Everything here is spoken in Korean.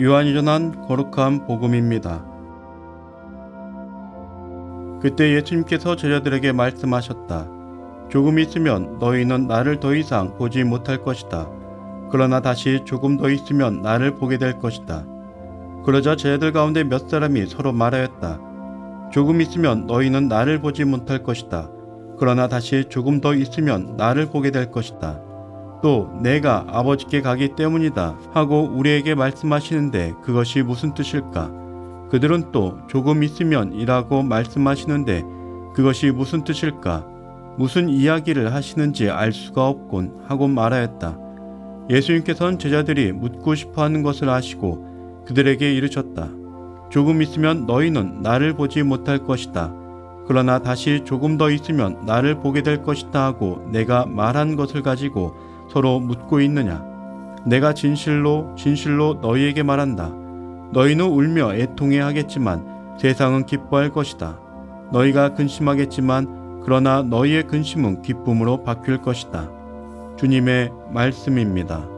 요한이 전한 거룩한 복음입니다. 그때 예수님께서 제자들에게 말씀하셨다. 조금 있으면 너희는 나를 더 이상 보지 못할 것이다. 그러나 다시 조금 더 있으면 나를 보게 될 것이다. 그러자 제자들 가운데 몇 사람이 서로 말하였다. 조금 있으면 너희는 나를 보지 못할 것이다. 그러나 다시 조금 더 있으면 나를 보게 될 것이다. 또 내가 아버지께 가기 때문이다 하고 우리에게 말씀하시는데 그것이 무슨 뜻일까? 그들은 또 조금 있으면 이라고 말씀하시는데 그것이 무슨 뜻일까? 무슨 이야기를 하시는지 알 수가 없곤 하고 말하였다. 예수님께서는 제자들이 묻고 싶어 하는 것을 아시고 그들에게 이르셨다. 조금 있으면 너희는 나를 보지 못할 것이다. 그러나 다시 조금 더 있으면 나를 보게 될 것이다 하고 내가 말한 것을 가지고 서로 묻고 있느냐? 내가 진실로 진실로 너희에게 말한다. 너희는 울며 애통해 하겠지만 세상은 기뻐할 것이다. 너희가 근심하겠지만 그러나 너희의 근심은 기쁨으로 바뀔 것이다. 주님의 말씀입니다.